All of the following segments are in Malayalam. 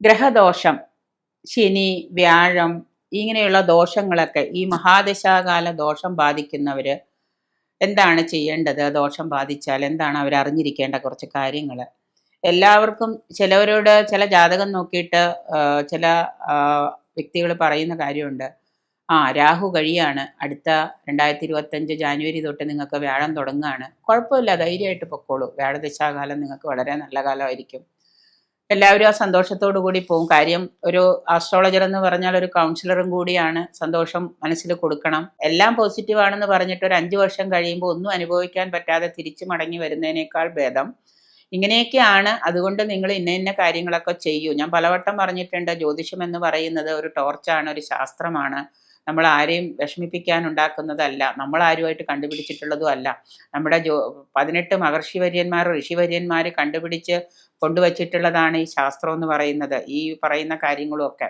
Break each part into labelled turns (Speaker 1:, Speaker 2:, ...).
Speaker 1: ഗ്രഹദോഷം ശനി വ്യാഴം ഇങ്ങനെയുള്ള ദോഷങ്ങളൊക്കെ ഈ മഹാദശാകാല ദോഷം ബാധിക്കുന്നവര് എന്താണ് ചെയ്യേണ്ടത്? ദോഷം ബാധിച്ചാൽ എന്താണ് അവർ അറിഞ്ഞിരിക്കേണ്ട കുറച്ച് കാര്യങ്ങൾ എല്ലാവർക്കും ചിലവരോട് ചില ജാതകം നോക്കിയിട്ട് ചില വ്യക്തികൾ പറയുന്ന കാര്യമുണ്ട്. ആ രാഹു കഴിയാണ്. അടുത്ത രണ്ടായിരത്തി ഇരുപത്തഞ്ച് ജാനുവരി തൊട്ട് നിങ്ങൾക്ക് വ്യാഴം തുടങ്ങുകയാണ്. കുഴപ്പമില്ല ധൈര്യമായിട്ട് പൊക്കോളൂ. വ്യാഴദശാകാലം നിങ്ങൾക്ക് വളരെ നല്ല കാലമായിരിക്കും. എല്ലാവരും ആ സന്തോഷത്തോടു കൂടി പോകും. കാര്യം ഒരു ആസ്ട്രോളജർ എന്ന് പറഞ്ഞാൽ ഒരു കൗൺസിലറും കൂടിയാണ് സന്തോഷം മനസ്സിൽ കൊടുക്കണം. എല്ലാം പോസിറ്റീവ് ആണെന്ന് പറഞ്ഞിട്ട് ഒരു അഞ്ചു വർഷം കഴിയുമ്പോൾ ഒന്നും അനുഭവിക്കാൻ പറ്റാതെ തിരിച്ചു മടങ്ങി വരുന്നതിനേക്കാൾ ഭേദം. ഇങ്ങനെയൊക്കെയാണ് അതുകൊണ്ട് നിങ്ങൾ ഇന്ന ഇന്ന കാര്യങ്ങളൊക്കെ ചെയ്യൂ. ഞാൻ പലവട്ടം പറഞ്ഞിട്ടുണ്ട് ജ്യോതിഷം എന്ന് പറയുന്നത് ഒരു ടോർച്ചാണ് ഒരു ശാസ്ത്രമാണ്. നമ്മൾ ആരെയും വിഷമിപ്പിക്കാൻ ഉണ്ടാക്കുന്നതല്ല. നമ്മൾ ആരുമായിട്ട് കണ്ടുപിടിച്ചിട്ടുള്ളതും അല്ല. നമ്മുടെ ജോ പതിനെട്ട് മഹർഷിവര്യന്മാർ ഋഷിവര്യന്മാർ കണ്ടുപിടിച്ച് കൊണ്ടുവച്ചിട്ടുള്ളതാണ് ഈ ശാസ്ത്രം എന്ന് പറയുന്നത്. ഈ പറയുന്ന കാര്യങ്ങളും ഒക്കെ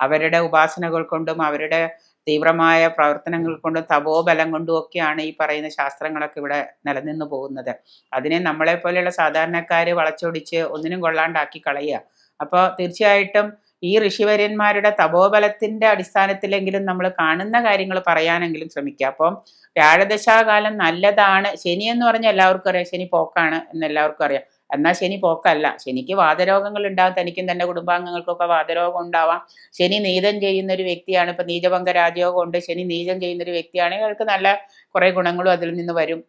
Speaker 1: അവരുടെ ഉപാസനകൾ കൊണ്ടും അവരുടെ തീവ്രമായ പ്രവർത്തനങ്ങൾ കൊണ്ടും തപോബലം കൊണ്ടും ഒക്കെയാണ് ഈ പറയുന്ന ശാസ്ത്രങ്ങളൊക്കെ ഇവിടെ നിലനിന്ന് പോകുന്നത്. അതിനെ നമ്മളെ പോലെയുള്ള സാധാരണക്കാർ വളച്ചൊടിച്ച് ഒന്നിനും കൊള്ളാണ്ടാക്കി കളയുക. അപ്പോൾ തീർച്ചയായിട്ടും ഈ ഋഷിവര്യന്മാരുടെ തപോബലത്തിന്റെ അടിസ്ഥാനത്തിലെങ്കിലും നമ്മൾ കാണുന്ന കാര്യങ്ങൾ പറയാനെങ്കിലും ശ്രമിക്കുക. അപ്പം വ്യാഴദശാകാലം നല്ലതാണ്. ശനി എന്ന് പറഞ്ഞാൽ എല്ലാവർക്കും അറിയാം. ശനി പോക്കാണ് എന്ന് എല്ലാവർക്കും അറിയാം. എന്നാൽ ശനി പോക്കല്ല. ശനിക്ക് വാതരോഗങ്ങൾ ഉണ്ടാവും തനിക്കും തന്റെ കുടുംബാംഗങ്ങൾക്കൊക്കെ വാതരോഗം ഉണ്ടാവാം. ശനി നീതം ചെയ്യുന്ന ഒരു വ്യക്തിയാണ്. ഇപ്പൊ നീചഭംഗ രാജയോഗം ഉണ്ട്. ശനി നീചം ചെയ്യുന്ന ഒരു വ്യക്തിയാണെങ്കിൽ അവർക്ക് നല്ല കുറെ ഗുണങ്ങളും അതിൽ നിന്ന് വരും.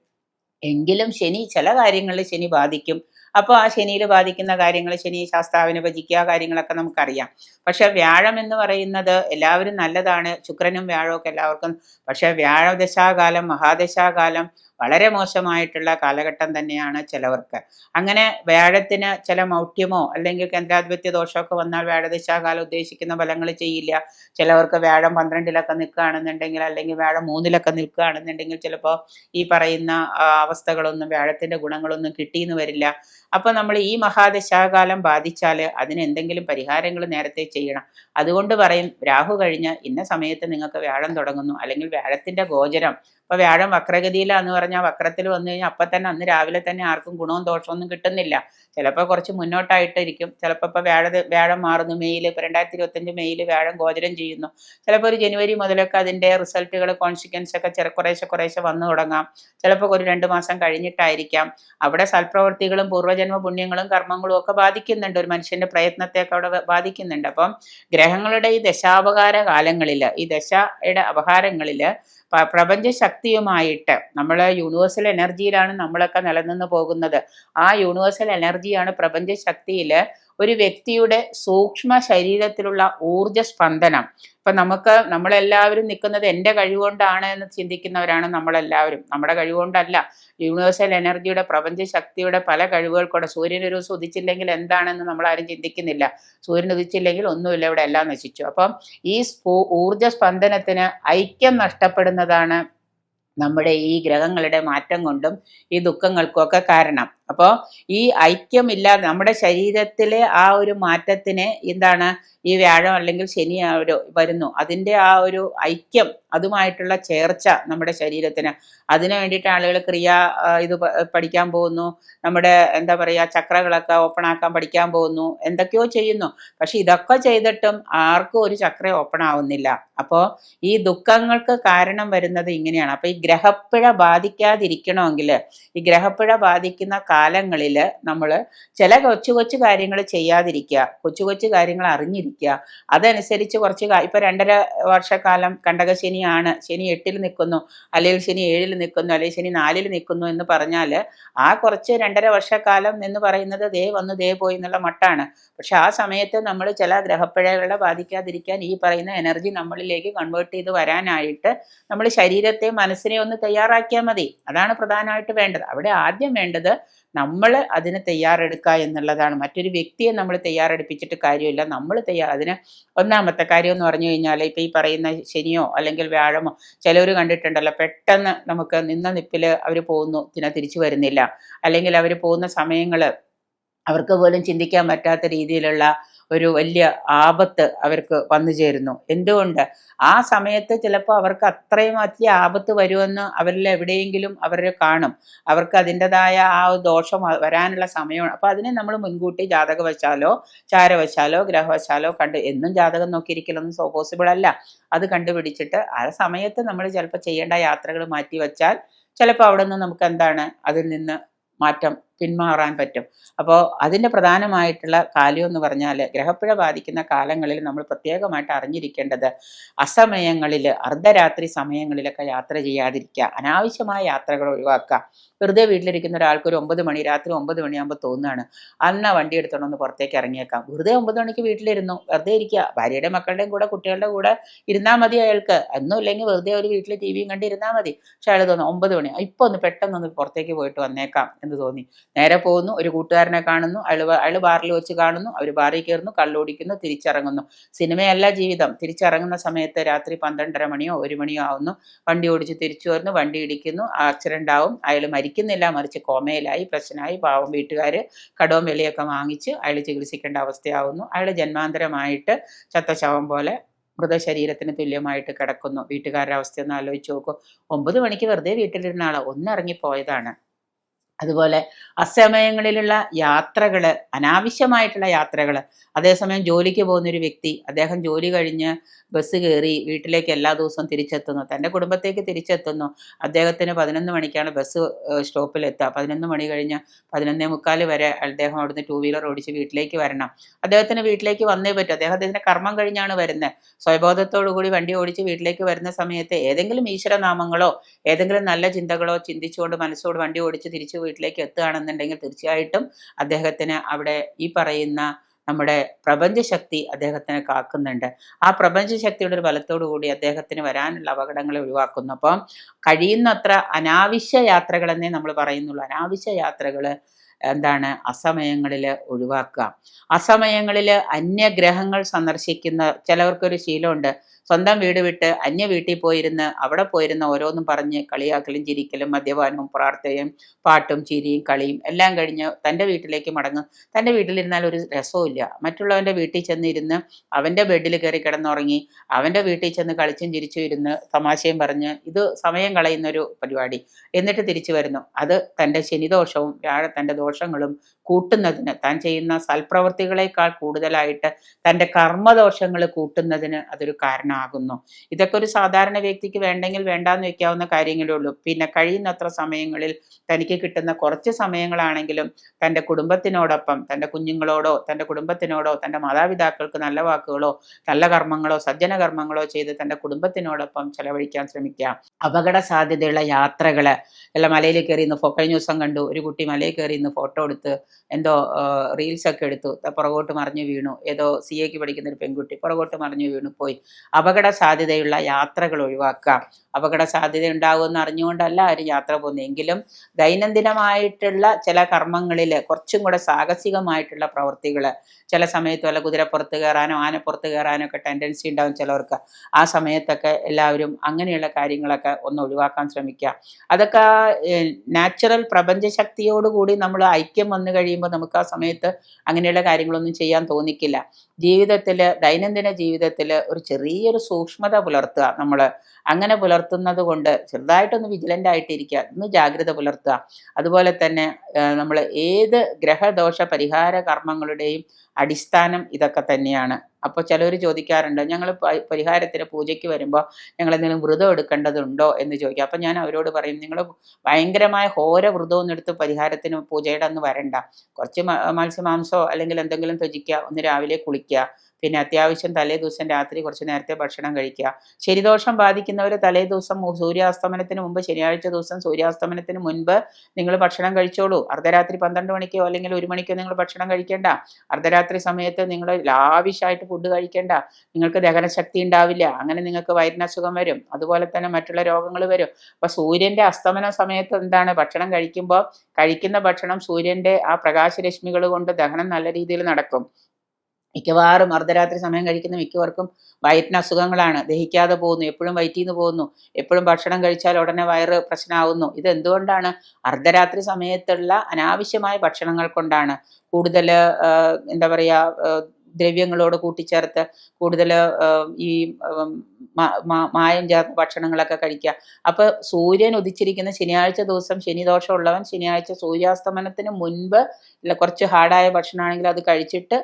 Speaker 1: എങ്കിലും ശനി ചില കാര്യങ്ങളിൽ ശനി ബാധിക്കും. അപ്പോൾ ആ ശനിയിൽ ബാധിക്കുന്ന കാര്യങ്ങൾ ശനി ശാസ്താവിനെ ഭജിക്കുക കാര്യങ്ങളൊക്കെ നമുക്കറിയാം. പക്ഷെ വ്യാഴം എന്ന് പറയുന്നത് എല്ലാവരും നല്ലതാണ്. ശുക്രനും വ്യാഴവും ഒക്കെ എല്ലാവർക്കും. പക്ഷെ വ്യാഴദശാകാലം മഹാദശാകാലം വളരെ മോശമായിട്ടുള്ള കാലഘട്ടം തന്നെയാണ് ചിലവർക്ക്. അങ്ങനെ വ്യാഴത്തിന് ചില മൗഢ്യമോ അല്ലെങ്കിൽ കേന്ദ്രാധിപത്യ ദോഷമൊക്കെ വന്നാൽ വ്യാഴദിശാകാലം ഉദ്ദേശിക്കുന്ന ഫലങ്ങൾ ചെയ്യില്ല. ചിലവർക്ക് വ്യാഴം പന്ത്രണ്ടിലൊക്കെ നിൽക്കുകയാണെന്നുണ്ടെങ്കിൽ അല്ലെങ്കിൽ വ്യാഴം മൂന്നിലൊക്കെ നിൽക്കുകയാണെന്നുണ്ടെങ്കിൽ ചിലപ്പോൾ ഈ പറയുന്ന അവസ്ഥകളൊന്നും വ്യാഴത്തിന്റെ ഗുണങ്ങളൊന്നും കിട്ടിയെന്ന് വരില്ല. അപ്പോൾ നമ്മൾ ഈ മഹാദശാകാലം ബാധിച്ചാൽ അതിന് എന്തെങ്കിലും പരിഹാരങ്ങൾ നേരത്തെ ചെയ്യണം. അതുകൊണ്ട് പറയും രാഹു കഴിഞ്ഞ് ഇന്ന സമയത്ത് നിങ്ങൾക്ക് വ്യാഴം തുടങ്ങുന്നു. അല്ലെങ്കിൽ വ്യാഴത്തിന്റെ ഗോചരം ഇപ്പൊ വ്യാഴം വക്രഗതിയിലാന്ന് പറഞ്ഞാൽ വക്രത്തിൽ വന്നു കഴിഞ്ഞാൽ അപ്പം തന്നെ അന്ന് രാവിലെ തന്നെ ആർക്കും ഗുണവും ദോഷവും ഒന്നും കിട്ടുന്നില്ല. ചിലപ്പോൾ കുറച്ച് മുന്നോട്ടായിട്ടിരിക്കും. ചിലപ്പോൾ ഇപ്പോൾ വ്യാഴ വ്യാഴം മാറുന്നു മെയ്യിൽ ഇപ്പോൾ രണ്ടായിരത്തി ഇരുപത്തഞ്ച് മെയ്യിൽ വ്യാഴം ഗോചരം ചെയ്യുന്നു. ചിലപ്പോൾ ഒരു ജനുവരി മുതലൊക്കെ അതിന്റെ റിസൾട്ടുകൾ കോൺസിക്വൻസ് ഒക്കെ ചെറു കുറേശ്ശെ കുറേശ്ശെ വന്നു തുടങ്ങാം. ചിലപ്പോൾ ഒരു രണ്ട് മാസം കഴിഞ്ഞിട്ടായിരിക്കാം. അവിടെ സൽപ്രവർത്തികളും പൂർവജന്മ പുണ്യങ്ങളും കർമ്മങ്ങളും ഒക്കെ ബാധിക്കുന്നുണ്ട്. ഒരു മനുഷ്യന്റെ പ്രയത്നത്തെയൊക്കെ അവിടെ ബാധിക്കുന്നുണ്ട്. അപ്പം ഗ്രഹങ്ങളുടെ ഈ ദശാപകാര കാലങ്ങളിൽ ഈ ദശയുടെ അപഹാരങ്ങളിൽ പ്രപഞ്ച ശക്തിയുമായിട്ട് നമ്മൾ യൂണിവേഴ്സൽ എനർജിയിലാണ് നമ്മളൊക്കെ നിലനിന്ന് പോകുന്നത്. ആ യൂണിവേഴ്സൽ എനർജിയാണ് പ്രപഞ്ച ശക്തിയിൽ ഒരു വ്യക്തിയുടെ സൂക്ഷ്മ ശരീരത്തിലുള്ള ഊർജ സ്പന്ദനം ഇപ്പൊ നമുക്ക് നമ്മളെല്ലാവരും നിൽക്കുന്നത് എന്റെ കഴിവുകൊണ്ടാണ് എന്ന് ചിന്തിക്കുന്നവരാണ് നമ്മളെല്ലാവരും. നമ്മുടെ കഴിവുകൊണ്ടല്ല. യൂണിവേഴ്സൽ എനർജിയുടെ പ്രപഞ്ച ശക്തിയുടെ പല കഴിവുകൾക്കൂടെ സൂര്യൻ ഒരു ദിവസം ഉദിച്ചില്ലെങ്കിൽ എന്താണെന്ന് നമ്മൾ ആരും ചിന്തിക്കുന്നില്ല. സൂര്യൻ ഉദിച്ചില്ലെങ്കിൽ ഒന്നുമില്ല ഇവിടെ എല്ലാം നശിച്ചു. അപ്പം ഈ ഊർജ സ്പന്ദനത്തിന് ഐക്യം നഷ്ടപ്പെടുന്നതാണ് നമ്മുടെ ഈ ഗ്രഹങ്ങളുടെ മാറ്റം കൊണ്ടും ഈ ദുഃഖങ്ങൾക്കും ഒക്കെ കാരണം. അപ്പോൾ ഈ ഐക്യമില്ലാതെ നമ്മുടെ ശരീരത്തിലെ ആ ഒരു മാറ്റത്തിന് എന്താണ് ഈ വ്യാഴം അല്ലെങ്കിൽ ശനി ഒരു വരുന്നു. അതിന്റെ ആ ഒരു ഐക്യം അതുമായിട്ടുള്ള ചേർച്ച നമ്മുടെ ശരീരത്തിന്. അതിനു വേണ്ടിയിട്ട് ആളുകൾ ക്രിയ ഇത് പഠിക്കാൻ പോകുന്നു. നമ്മുടെ എന്താ പറയുക ചക്രകളൊക്കെ ഓപ്പൺ ആക്കാൻ പഠിക്കാൻ പോകുന്നു. എന്തൊക്കെയോ ചെയ്യുന്നു. പക്ഷെ ഇതൊക്കെ ചെയ്തിട്ടും ആർക്കും ഒരു ചക്ര ഓപ്പൺ ആവുന്നില്ല. അപ്പോൾ ഈ ദുഃഖങ്ങൾക്ക് കാരണം വരുന്നത് ഇങ്ങനെയാണ്. അപ്പോൾ ഈ ഗ്രഹപ്പിഴ ബാധിക്കാതിരിക്കണമെങ്കിൽ ഈ ഗ്രഹപ്പിഴ ബാധിക്കുന്ന കാലങ്ങളിൽ നമ്മൾ ചില കൊച്ചു കൊച്ചു കാര്യങ്ങൾ ചെയ്യാതിരിക്കുക കൊച്ചു കൊച്ചു കാര്യങ്ങൾ അറിഞ്ഞിരിക്കുക അതനുസരിച്ച് കുറച്ച് ഇപ്പൊ രണ്ടര വർഷക്കാലം കണ്ടകശനിയാണ് ശനി എട്ടിൽ നിൽക്കുന്നു അല്ലെങ്കിൽ ശനി ഏഴിൽ നിൽക്കുന്നു അല്ലെങ്കിൽ ശനി നാലിൽ നിൽക്കുന്നു എന്ന് പറഞ്ഞാൽ ആ കുറച്ച് രണ്ടര വർഷക്കാലം എന്ന് പറയുന്നത് ദേ വന്നു ദേ പോയി എന്നുള്ള മട്ടാണ്. പക്ഷെ ആ സമയത്ത് നമ്മൾ ചില ഗ്രഹപ്പിഴകളെ ബാധിക്കാതിരിക്കാൻ ഈ പറയുന്ന എനർജി നമ്മളിലേക്ക് കൺവേർട്ട് ചെയ്ത് വരാനായിട്ട് നമ്മൾ ശരീരത്തെ മനസ്സിനെ ഒന്ന് തയ്യാറാക്കിയാൽ മതി. അതാണ് പ്രധാനമായിട്ട് വേണ്ടത്. അവിടെ ആദ്യം വേണ്ടത് നമ്മൾ അതിന് തയ്യാറെടുക്കുക എന്നുള്ളതാണ്. മറ്റൊരു വ്യക്തിയെ നമ്മൾ തയ്യാറെടുപ്പിച്ചിട്ട് കാര്യമില്ല. നമ്മൾ തയ്യാർ അതിന് ഒന്നാമത്തെ കാര്യം എന്ന് പറഞ്ഞു കഴിഞ്ഞാൽ ഇപ്പം ഈ പറയുന്ന ശനിയോ അല്ലെങ്കിൽ വ്യാഴമോ ചിലവർ കണ്ടിട്ടുണ്ടല്ലോ പെട്ടെന്ന് നമുക്ക് നിന്ന നിപ്പിൽ അവർ പോകുന്നു പിന്നെ തിരിച്ചു വരുന്നില്ല. അല്ലെങ്കിൽ അവർ പോകുന്ന സമയങ്ങൾ അവർക്ക് പോലും ചിന്തിക്കാൻ പറ്റാത്ത രീതിയിലുള്ള ഒരു വലിയ ആപത്ത് അവർക്ക് വന്നു ചേരുന്നു. എന്തുകൊണ്ട്? ആ സമയത്ത് ചിലപ്പോൾ അവർക്ക് അത്രയും വലിയ ആപത്ത് വരുമെന്ന് അവരിൽ എവിടെയെങ്കിലും അവർ കാണും. അവർക്ക് അതിന്റെതായ ആ ദോഷം വരാനുള്ള സമയമാണ്. അപ്പോൾ അതിനെ നമ്മൾ മുൻകൂട്ടി ജാതകവശാലോ ചാരവശാലോ ഗ്രഹവശാലോ കണ്ട് എന്നും ജാതകം നോക്കിയിരിക്കലൊന്നും പോസിബിൾ അല്ല. അത് കണ്ടുപിടിച്ചിട്ട് ആ സമയത്ത് നമ്മൾ ചിലപ്പോൾ ചെയ്യേണ്ട യാത്രകൾ മാറ്റി വെച്ചാൽ ചിലപ്പോൾ അവിടെ നിന്ന് നമുക്ക് എന്താണ് അതിൽ നിന്ന് മാറ്റം പിന്മാറാൻ പറ്റും. അപ്പോൾ അതിന്റെ പ്രധാനമായിട്ടുള്ള കാര്യം എന്ന് പറഞ്ഞാൽ ഗ്രഹപ്പിഴ ബാധിക്കുന്ന കാലങ്ങളിൽ നമ്മൾ പ്രത്യേകമായിട്ട് അറിഞ്ഞിരിക്കേണ്ടത് അസമയങ്ങളിൽ അർദ്ധരാത്രി സമയങ്ങളിലൊക്കെ യാത്ര ചെയ്യാതിരിക്കുക അനാവശ്യമായ യാത്രകൾ ഒഴിവാക്കുക. വെറുതെ വീട്ടിലിരിക്കുന്ന ഒരാൾക്ക് ഒരു ഒമ്പത് മണി രാത്രി ഒമ്പത് മണിയാകുമ്പോൾ തോന്നുകയാണ് അന്ന് വണ്ടി എടുത്തോണ്ട് ഒന്ന് പുറത്തേക്ക് ഇറങ്ങിയേക്കാം. വെറുതെ ഒമ്പത് മണിക്ക് വീട്ടിലിരുന്നു വെറുതെ ഇരിക്കുക. ഭാര്യയുടെ മക്കളുടെയും കൂടെ കുട്ടികളുടെ കൂടെ ഇരുന്നാൽ മതി അയാൾക്ക്. ഒന്നും ഇല്ലെങ്കിൽ വെറുതെ ഒരു വീട്ടിൽ ടി വിയും കണ്ടിരുന്നാൽ മതി. പക്ഷെ അയാൾ തോന്നുന്നു ഒമ്പത് മണി ഇപ്പോൾ ഒന്ന് പെട്ടെന്ന് ഒന്ന് പുറത്തേക്ക് പോയിട്ട് വന്നേക്കാം എന്ന് തോന്നി. നേരെ പോകുന്നു ഒരു കൂട്ടുകാരനെ കാണുന്നു അയാൾ അയാൾ ബാറിൽ വെച്ച് കാണുന്നു അവർ ബാറിൽ കയറുന്നു കള്ളുടിക്കുന്നു തിരിച്ചിറങ്ങുന്നു. സിനിമയല്ല ജീവിതം. തിരിച്ചിറങ്ങുന്ന സമയത്ത് രാത്രി പന്ത്രണ്ടര മണിയോ ഒരു മണിയോ ആവുന്നു. വണ്ടി ഓടിച്ച് തിരിച്ചു വരുന്നു വണ്ടി ഇടിക്കുന്നു ആക്സിഡന്റ് ആവും അയാൾ മരിക്കുന്നില്ല മറിച്ച് കോമയിലായി പ്രശ്നമായി പാവം വീട്ടുകാർ കടവും വിലയൊക്കെ വാങ്ങിച്ച് അയാൾ ചികിത്സിക്കേണ്ട അവസ്ഥയാവുന്നു. അയാൾ ജന്മാന്തരമായിട്ട് ചത്തശവം പോലെ മൃതശരീരത്തിന് തുല്യമായിട്ട് കിടക്കുന്നു. വീട്ടുകാരുടെ അവസ്ഥ ഒന്ന് ആലോചിച്ച് നോക്കൂ. ഒമ്പത് മണിക്ക് വെറുതെ വീട്ടിലിരുന്ന ആൾ. ഒന്നിറങ്ങിപ്പോയതാണ് അതുപോലെ അസമയങ്ങളിലുള്ള യാത്രകൾ അനാവശ്യമായിട്ടുള്ള യാത്രകൾ അതേസമയം ജോലിക്ക് പോകുന്ന ഒരു വ്യക്തി അദ്ദേഹം ജോലി കഴിഞ്ഞ് ബസ് കയറി വീട്ടിലേക്ക് എല്ലാ ദിവസവും തിരിച്ചെത്തുന്നു. തന്റെ കുടുംബത്തേക്ക് തിരിച്ചെത്തുന്നു. അദ്ദേഹത്തിന് പതിനൊന്ന് മണിക്കാണ് ബസ് സ്റ്റോപ്പിലെത്തുക. പതിനൊന്ന് മണി കഴിഞ്ഞ് പതിനൊന്നേ മുക്കാൽ വരെ അദ്ദേഹം അവിടുന്ന് ടൂ വീലർ ഓടിച്ച് വീട്ടിലേക്ക് വരണം. അദ്ദേഹത്തിന് വീട്ടിലേക്ക് വന്നേ പറ്റും. അദ്ദേഹം അദ്ദേഹത്തിന്റെ കർമ്മം കഴിഞ്ഞാണ് വരുന്നത്. സ്വയബോധത്തോടു കൂടി വണ്ടി ഓടിച്ച് വീട്ടിലേക്ക് വരുന്ന സമയത്ത് ഏതെങ്കിലും ഈശ്വരനാമങ്ങളോ ഏതെങ്കിലും നല്ല ചിന്തകളോ ചിന്തിച്ചുകൊണ്ട് മനസ്സോട് വണ്ടി ഓടിച്ച് തിരിച്ച് വീട്ടിലേക്ക് എത്തുകയാണെന്നുണ്ടെങ്കിൽ തീർച്ചയായിട്ടും അദ്ദേഹത്തിന് അവിടെ ഈ പറയുന്ന നമ്മുടെ പ്രപഞ്ചശക്തി അദ്ദേഹത്തിനെ കാക്കുന്നുണ്ട്. ആ പ്രപഞ്ചശക്തിയുടെ ഒരു ബലത്തോടു കൂടി അദ്ദേഹത്തിന് വരാനുള്ള അപകടങ്ങളെ ഒഴിവാക്കുന്നു. അപ്പം കഴിയുന്നത്ര അനാവശ്യ യാത്രകളെന്നേ നമ്മൾ പറയുന്നുള്ളൂ. അനാവശ്യ യാത്രകൾ എന്താണ് അസമയങ്ങളിൽ ഒഴിവാക്കുക. അസമയങ്ങളിൽ അന്യഗ്രഹങ്ങൾ സന്ദർശിക്കുന്ന ചിലവർക്കൊരു ശീലമുണ്ട്. സ്വന്തം വീട് വിട്ട് അന്യ വീട്ടിൽ പോയിരുന്ന് അവിടെ പോയിരുന്ന ഓരോന്നും പറഞ്ഞ് കളിയാക്കലും ചിരിക്കലും മദ്യപാനവും പ്രാർത്ഥനയും പാട്ടും ചിരിയും കളിയും എല്ലാം കഴിഞ്ഞ് തന്റെ വീട്ടിലേക്ക് മടങ്ങും. തന്റെ വീട്ടിലിരുന്നാൽ ഒരു രസവുമില്ല മറ്റുള്ളവന്റെ വീട്ടിൽ ചെന്നിരുന്ന് അവന്റെ ബെഡിൽ കയറി കിടന്നുറങ്ങി അവന്റെ വീട്ടിൽ ചെന്ന് കളിച്ചും ചിരിച്ചും ഇരുന്ന് തമാശയും പറഞ്ഞ് ഇത് സമയം കളയുന്ന ഒരു പരിപാടി. എന്നിട്ട് തിരിച്ചു വരുന്നു. അത് തന്റെ ശനിദോഷവും വ്യാഴ തന്റെ ദോഷങ്ങളും കൂട്ടുന്നതിന് താൻ ചെയ്യുന്ന സൽപ്രവൃത്തികളെക്കാൾ കൂടുതലായിട്ട് തന്റെ കർമ്മദോഷങ്ങൾ കൂട്ടുന്നതിന് അതൊരു കാരണമാകുന്നു ഇതൊക്കെ ഒരു സാധാരണ വ്യക്തിക്ക് വേണ്ടെങ്കിൽ വേണ്ടാന്ന് വെക്കാവുന്ന കാര്യങ്ങളേ ഉള്ളൂ. പിന്നെ കഴിയുന്നത്ര സമയങ്ങളിൽ തനിക്ക് കിട്ടുന്ന കുറച്ച് സമയങ്ങളാണെങ്കിലും തന്റെ കുടുംബത്തിനോടൊപ്പം തന്റെ കുഞ്ഞുങ്ങളോടോ തന്റെ കുടുംബത്തിനോടോ തന്റെ മാതാപിതാക്കൾക്ക് നല്ല വാക്കുകളോ നല്ല കർമ്മങ്ങളോ സജ്ജന കർമ്മങ്ങളോ ചെയ്ത് തന്റെ കുടുംബത്തിനോടൊപ്പം ചെലവഴിക്കാൻ ശ്രമിക്കുക അപകട സാധ്യതയുള്ള യാത്രകൾ അല്ല മലയിൽ കയറി ഇന്ന് കഴിഞ്ഞ ദിവസം കണ്ടു ഒരു കുട്ടി മലയിൽ കയറി ഇന്ന് ഫോട്ടോ എടുത്ത് എന്തോ റീൽസ് ഒക്കെ എടുത്തു പുറകോട്ട് മറിഞ്ഞു വീണു. ഏതോ സി എക്ക് പഠിക്കുന്ന ഒരു പെൺകുട്ടി പുറകോട്ട് മറിഞ്ഞു വീണു പോയി. അപകട സാധ്യതയുള്ള യാത്രകൾ ഒഴിവാക്കാം. അപകട സാധ്യത ഉണ്ടാകുമെന്ന് അറിഞ്ഞുകൊണ്ടല്ല ആരും യാത്ര പോകുന്നത്. എങ്കിലും ദൈനംദിനമായിട്ടുള്ള ചില കർമ്മങ്ങളിൽ കുറച്ചും കൂടെ സാഹസികമായിട്ടുള്ള പ്രവൃത്തികൾ ചില സമയത്ത് വല്ല കുതിരപ്പുറത്ത് കയറാനോ ആനപ്പുറത്ത് കയറാനോ ഒക്കെ ടെൻഡൻസി ഉണ്ടാകും ചിലവർക്ക്. ആ സമയത്തൊക്കെ എല്ലാവരും അങ്ങനെയുള്ള കാര്യങ്ങളൊക്കെ ഒന്ന് ഒഴിവാക്കാൻ ശ്രമിക്കുക. അതൊക്കെ നാച്ചുറൽ പ്രപഞ്ച പ്രപഞ്ചശക്തിയോടുകൂടി നമ്മൾ ഐക്യം വന്നു കഴിയുമ്പോൾ നമുക്ക് ആ സമയത്ത് അങ്ങനെയുള്ള കാര്യങ്ങളൊന്നും ചെയ്യാൻ തോന്നിക്കില്ല. ജീവിതത്തിൽ ദൈനംദിന ജീവിതത്തിൽ ഒരു ചെറിയൊരു സൂക്ഷ്മത പുലർത്തുക നമ്മൾ അങ്ങനെ പുലർത്തുന്നത് കൊണ്ട് ചെറുതായിട്ടൊന്ന് വിജിലന്റ് ആയിട്ടിരിക്കുക ഒന്ന് ജാഗ്രത പുലർത്തുക. അതുപോലെ തന്നെ നമ്മൾ ഏത് ഗ്രഹദോഷ പരിഹാര കർമ്മങ്ങളുടെയും അടിസ്ഥാനം ഇതൊക്കെ തന്നെയാണ്. അപ്പോൾ ചിലർ ചോദിക്കാറുണ്ട് ഞങ്ങൾ പരിഹാരത്തിന് പൂജയ്ക്ക് വരുമ്പോൾ ഞങ്ങൾ എന്തെങ്കിലും വ്രതം എടുക്കേണ്ടതുണ്ടോ? എന്ന് ചോദിക്കും. അപ്പം ഞാൻ അവരോട് പറയും നിങ്ങൾ ഭയങ്കരമായ ഹോര വ്രതമൊന്നും എടുത്ത് പരിഹാരത്തിന് പൂജയുടെ അന്ന് വരണ്ട. കുറച്ച് മത്സ്യമാംസോ അല്ലെങ്കിൽ എന്തെങ്കിലും ത്യജിക്കുക ഒന്ന് രാവിലെ കുളിക്കുക പിന്നെ അത്യാവശ്യം തലേ ദിവസം രാത്രി കുറച്ച് നേരത്തെ ഭക്ഷണം കഴിക്കുക. ശരിദോഷം ബാധിക്കുന്നവർ തലേ ദിവസം മു- സൂര്യാസ്തമനത്തിന് മുമ്പ് ശനിയാഴ്ച ദിവസം സൂര്യാസ്തമനത്തിന് മുൻപ് നിങ്ങൾ ഭക്ഷണം കഴിച്ചോളൂ. അർദ്ധരാത്രി പന്ത്രണ്ട് മണിക്കോ അല്ലെങ്കിൽ ഒരു മണിക്കോ നിങ്ങൾ ഭക്ഷണം കഴിക്കേണ്ട. അർദ്ധരാത്രി സമയത്ത് നിങ്ങൾ ലാവിഷായിട്ട് ഫുഡ് കഴിക്കേണ്ട. നിങ്ങൾക്ക് ദഹനശക്തി ഉണ്ടാവില്ല. അങ്ങനെ നിങ്ങൾക്ക് വയറിനസുഖം വരും. അതുപോലെ തന്നെ മറ്റുള്ള രോഗങ്ങൾ വരും. അപ്പൊ സൂര്യന്റെ അസ്തമന സമയത്ത് എന്താണ്? ഭക്ഷണം കഴിക്കുമ്പോൾ കഴിക്കുന്ന ഭക്ഷണം സൂര്യന്റെ ആ പ്രകാശരശ്മികൾ കൊണ്ട് ദഹനം നല്ല രീതിയിൽ നടക്കും. മിക്കവാറും അർദ്ധരാത്രി സമയം കഴിക്കുന്ന മിക്കവർക്കും വയറ്റിന് അസുഖങ്ങളാണ്. ദഹിക്കാതെ പോകുന്നു എപ്പോഴും വയറ്റിൽ നിന്ന് പോകുന്നു എപ്പോഴും ഭക്ഷണം കഴിച്ചാൽ ഉടനെ വയറ് പ്രശ്നമാവുന്നു ഇത് എന്തുകൊണ്ടാണ് അർദ്ധരാത്രി സമയത്തുള്ള അനാവശ്യമായ ഭക്ഷണങ്ങൾ കൊണ്ടാണ്. കൂടുതൽ എന്താ പറയുക ദ്രവ്യങ്ങളോട് കൂട്ടിച്ചേർത്ത് കൂടുതൽ ഈ മായം ചേർത്ത ഭക്ഷണങ്ങളൊക്കെ കഴിക്കുക. അപ്പോൾ സൂര്യൻ ഉദിച്ചിരിക്കുന്ന ശനിയാഴ്ച ദിവസം ശനി ദോഷമുള്ളവൻ ശനിയാഴ്ച സൂര്യാസ്തമനത്തിന് മുൻപ് കുറച്ച് ഹാർഡായ ഭക്ഷണമാണെങ്കിൽ അത് കഴിച്ചിട്ട്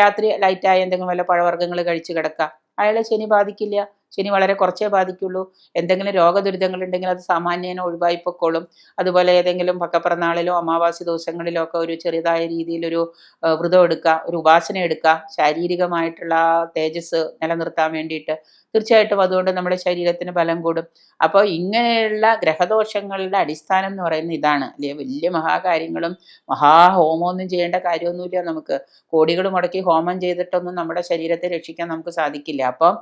Speaker 1: രാത്രി ലൈറ്റായ എന്തെങ്കിലും വല്ല പഴവർഗങ്ങൾ കഴിച്ച് കിടക്കുക. അയാളെ ശനി ബാധിക്കില്ല. ശനി വളരെ കുറച്ചേ ബാധിക്കുള്ളൂ. എന്തെങ്കിലും രോഗദുരിതങ്ങൾ ഉണ്ടെങ്കിൽ അത് സാമാന്യേന ഒഴിവായിപ്പോക്കോളും അതുപോലെ ഏതെങ്കിലും പക്കപ്പിറന്നാളിലോ അമാവാസി ദിവസങ്ങളിലോ ഒക്കെ ഒരു ചെറിയതായ രീതിയിലൊരു വ്രതം എടുക്കുക ഒരു ഉപാസന എടുക്കുക ശാരീരികമായിട്ടുള്ള തേജസ് നിലനിർത്താൻ വേണ്ടിയിട്ട് തീർച്ചയായിട്ടും അതുകൊണ്ട് നമ്മുടെ ശരീരത്തിന് ബലം കൂടും. അപ്പോൾ ഇങ്ങനെയുള്ള ഗ്രഹദോഷങ്ങളുടെ അടിസ്ഥാനം എന്ന് പറയുന്നത് ഇതാണ്. അല്ലേ? വലിയ മഹാകാര്യങ്ങളും മഹാഹോമമൊന്നും ചെയ്യേണ്ട കാര്യമൊന്നുമില്ല. നമുക്ക് കോടികൾ മുടക്കി ഹോമം ചെയ്തിട്ടൊന്നും നമ്മുടെ ശരീരത്തെ രക്ഷിക്കാൻ നമുക്ക് സാധിക്കില്ല. അപ്പം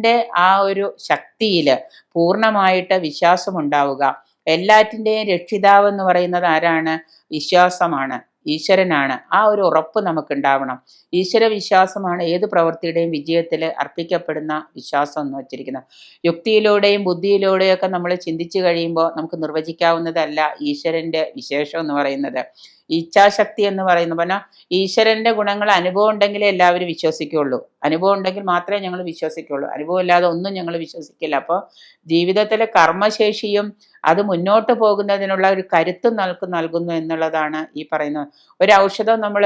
Speaker 1: ഈശ്വരന്റെ ആ ഒരു ശക്തിയിൽ പൂർണമായിട്ട് വിശ്വാസം ഉണ്ടാവുക എല്ലാറ്റിന്റെയും രക്ഷിതാവ് എന്ന് പറയുന്നത് ആരാണ്? വിശ്വാസമാണ്. ഈശ്വരനാണ്. ആ ഒരു ഉറപ്പ് നമുക്കുണ്ടാവണം. ഈശ്വര വിശ്വാസമാണ് ഏത് പ്രവൃത്തിയുടെയും വിജയത്തിൽ അർപ്പിക്കപ്പെടുന്ന വിശ്വാസം എന്ന് വച്ചിരിക്കുന്നത്. യുക്തിയിലൂടെയും ബുദ്ധിയിലൂടെയൊക്കെ നമ്മൾ ചിന്തിച്ചു കഴിയുമ്പോൾ നമുക്ക് നിർവചിക്കാവുന്നതല്ല ഈശ്വരന്റെ വിശേഷം എന്ന് പറയുന്നത്. ഇച്ഛാശക്തി എന്ന് പറയുന്നത് പറഞ്ഞാൽ ഈശ്വരന്റെ ഗുണങ്ങൾ അനുഭവം ഉണ്ടെങ്കിലേ എല്ലാവരും വിശ്വസിക്കുള്ളൂ. അനുഭവം ഉണ്ടെങ്കിൽ മാത്രമേ ഞങ്ങൾ വിശ്വസിക്കുള്ളൂ. അനുഭവം ഇല്ലാതെ ഒന്നും ഞങ്ങൾ വിശ്വസിക്കില്ല. അപ്പോൾ ജീവിതത്തിലെ കർമ്മശേഷിയും അത് മുന്നോട്ട് പോകുന്നതിനുള്ള ഒരു കരുത്ത് നൽകുന്നു എന്നുള്ളതാണ് ഈ പറയുന്നത് ഒരു ഔഷധം നമ്മൾ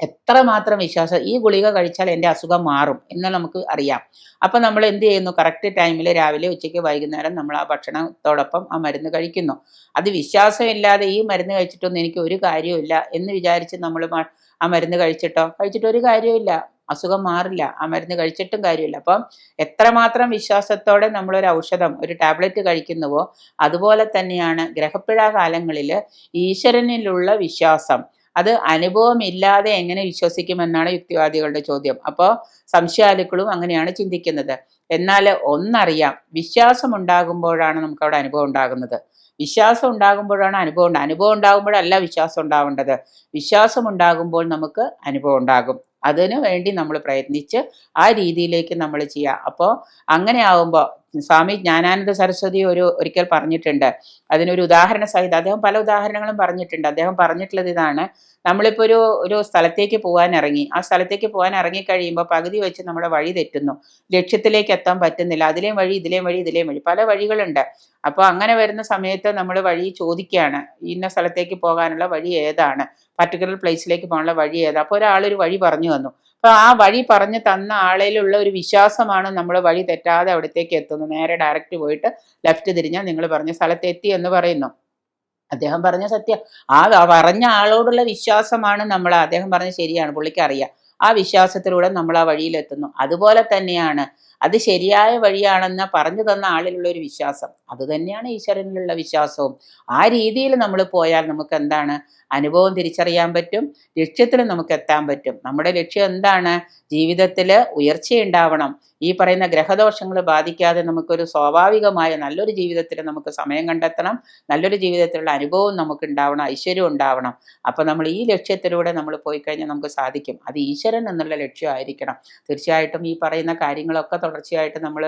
Speaker 1: എത്രമാത്രം വിശ്വാസം ഈ ഗുളിക കഴിച്ചാൽ എന്റെ അസുഖം മാറും എന്ന് നമുക്ക് അറിയാം. അപ്പം നമ്മൾ എന്ത് ചെയ്യുന്നു? കറക്റ്റ് ടൈമിൽ രാവിലെ ഉച്ചയ്ക്ക് വൈകുന്നേരം നമ്മൾ ആ ഭക്ഷണത്തോടൊപ്പം ആ മരുന്ന് കഴിക്കുന്നു. അത് വിശ്വാസമില്ലാതെ ഈ മരുന്ന് കഴിച്ചിട്ടൊന്നും എനിക്ക് ഒരു കാര്യമില്ല എന്ന് വിചാരിച്ച് നമ്മൾ ആ മരുന്ന് കഴിച്ചിട്ടോ? കഴിച്ചിട്ട് ഒരു കാര്യമില്ല അസുഖം മാറില്ല. ആ മരുന്ന് കഴിച്ചിട്ടും കാര്യമില്ല. അപ്പം എത്രമാത്രം വിശ്വാസത്തോടെ നമ്മളൊരു ഔഷധം ഒരു ടാബ്ലറ്റ് കഴിക്കുന്നുവോ? അതുപോലെ തന്നെയാണ് ഗ്രഹപ്പിഴ കാലങ്ങളിൽ ഈശ്വരനിലുള്ള വിശ്വാസം. അത് അനുഭവമില്ലാതെ എങ്ങനെ വിശ്വസിക്കുമെന്നാണ് യുക്തിവാദികളുടെ ചോദ്യം. അപ്പോൾ സംശയാലുക്കളും അങ്ങനെയാണ് ചിന്തിക്കുന്നത്. എന്നാൽ ഒന്നറിയാം വിശ്വാസം ഉണ്ടാകുമ്പോഴാണ് നമുക്ക് അവിടെ അനുഭവം ഉണ്ടാകുന്നത്. വിശ്വാസം ഉണ്ടാകുമ്പോഴാണ് അനുഭവം ഉണ്ടാകുന്നത്. അനുഭവം ഉണ്ടാകുമ്പോഴല്ല വിശ്വാസം ഉണ്ടാവേണ്ടത്. വിശ്വാസം ഉണ്ടാകുമ്പോൾ നമുക്ക് അനുഭവം ഉണ്ടാകും. അതിനു വേണ്ടി നമ്മൾ പ്രയത്നിച്ച് ആ രീതിയിലേക്ക് നമ്മൾ ചെയ്യുക. അപ്പോൾ അങ്ങനെ ആവുമ്പോൾ സ്വാമി ജ്ഞാനാനന്ദ സരസ്വതി ഒരു ഒരിക്കൽ പറഞ്ഞിട്ടുണ്ട്. അതിനൊരു ഉദാഹരണ സഹിതം അദ്ദേഹം പല ഉദാഹരണങ്ങളും പറഞ്ഞിട്ടുണ്ട്. അദ്ദേഹം പറഞ്ഞിട്ടുള്ളത് ഇതാണ്. നമ്മളിപ്പോൾ ഒരു ഒരു സ്ഥലത്തേക്ക് പോകാൻ ഇറങ്ങി ആ സ്ഥലത്തേക്ക് പോകാൻ ഇറങ്ങി കഴിയുമ്പോൾ പകുതി വെച്ച് നമ്മുടെ വഴി തെറ്റുന്നു. ലക്ഷ്യത്തിലേക്ക് എത്താൻ പറ്റുന്നില്ല. അതിലേം വഴി ഇതിലേയും വഴി ഇതിലേയും വഴി പല വഴികളുണ്ട്. അപ്പോൾ അങ്ങനെ വരുന്ന സമയത്ത് നമ്മൾ വഴി ചോദിക്കുകയാണ് ഇന്ന സ്ഥലത്തേക്ക് പോകാനുള്ള വഴി ഏതാണ്? പർട്ടിക്കുലർ പ്ലേസിലേക്ക് പോകാനുള്ള വഴി ഏതാണ്? അപ്പോൾ ഒരാളൊരു വഴി പറഞ്ഞു തന്നു. അപ്പോൾ ആ വഴി പറഞ്ഞു തന്ന ആളിലുള്ള ഒരു വിശ്വാസമാണ് നമ്മൾ വഴി തെറ്റാതെ അവിടത്തേക്ക് എത്തുന്നത് നേരെ ഡയറക്റ്റ് പോയിട്ട് ലെഫ്റ്റ് തിരിഞ്ഞാൽ നിങ്ങൾ പറഞ്ഞ സ്ഥലത്ത് എത്തി എന്ന് പറയുന്നു. അദ്ദേഹം പറഞ്ഞ സത്യം. ആ പറഞ്ഞ ആളോടുള്ള വിശ്വാസമാണ് നമ്മൾ അദ്ദേഹം പറഞ്ഞ ശരിയാണ് പുള്ളിക്ക് അറിയാം. ആ വിശ്വാസത്തിലൂടെ നമ്മൾ ആ വഴിയിലെത്തുന്നു. അതുപോലെ തന്നെയാണ് അത് ശരിയായ വഴിയാണെന്ന് പറഞ്ഞു തന്ന ആളിലുള്ള ഒരു വിശ്വാസം. അതുതന്നെയാണ് ഈശ്വരനിലുള്ള വിശ്വാസവും. ആ രീതിയിൽ നമ്മൾ പോയാൽ നമുക്ക് എന്താണ്? അനുഭവം തിരിച്ചറിയാൻ പറ്റും. ലക്ഷ്യത്തിൽ നമുക്ക് എത്താൻ പറ്റും. നമ്മുടെ ലക്ഷ്യം എന്താണ്? ജീവിതത്തിൽ ഉയർച്ചയുണ്ടാവണം. ഈ പറയുന്ന ഗ്രഹദോഷങ്ങൾ ബാധിക്കാതെ നമുക്കൊരു സ്വാഭാവികമായ നല്ലൊരു ജീവിതത്തിൽ നമുക്ക് സമയം കണ്ടെത്തണം. നല്ലൊരു ജീവിതത്തിലുള്ള അനുഭവം നമുക്ക് ഉണ്ടാവണം ഐശ്വര്യം ഉണ്ടാവണം. അപ്പം നമ്മൾ ഈ ലക്ഷ്യത്തിലൂടെ നമ്മൾ പോയി കഴിഞ്ഞാൽ നമുക്ക് സാധിക്കും. അത് ഈശ്വരൻ എന്നുള്ള ലക്ഷ്യമായിരിക്കണം തീർച്ചയായിട്ടും ഈ പറയുന്ന കാര്യങ്ങളൊക്കെ തുടർച്ചയായിട്ട് നമ്മൾ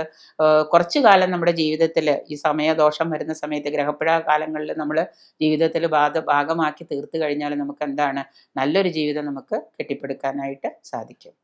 Speaker 1: കുറച്ചു കാലം നമ്മുടെ ജീവിതത്തിൽ ഈ സമയദോഷം വരുന്ന സമയത്ത് ഗ്രഹപ്പിഴ കാലങ്ങളിൽ നമ്മൾ ജീവിതത്തിൽ ഭാഗ ഭാഗമാക്കി തീർത്തു കഴിഞ്ഞാൽ നമുക്ക് എന്താണ് നല്ലൊരു ജീവിതം നമുക്ക് കെട്ടിപ്പടുക്കാനായിട്ട് സാധിക്കും.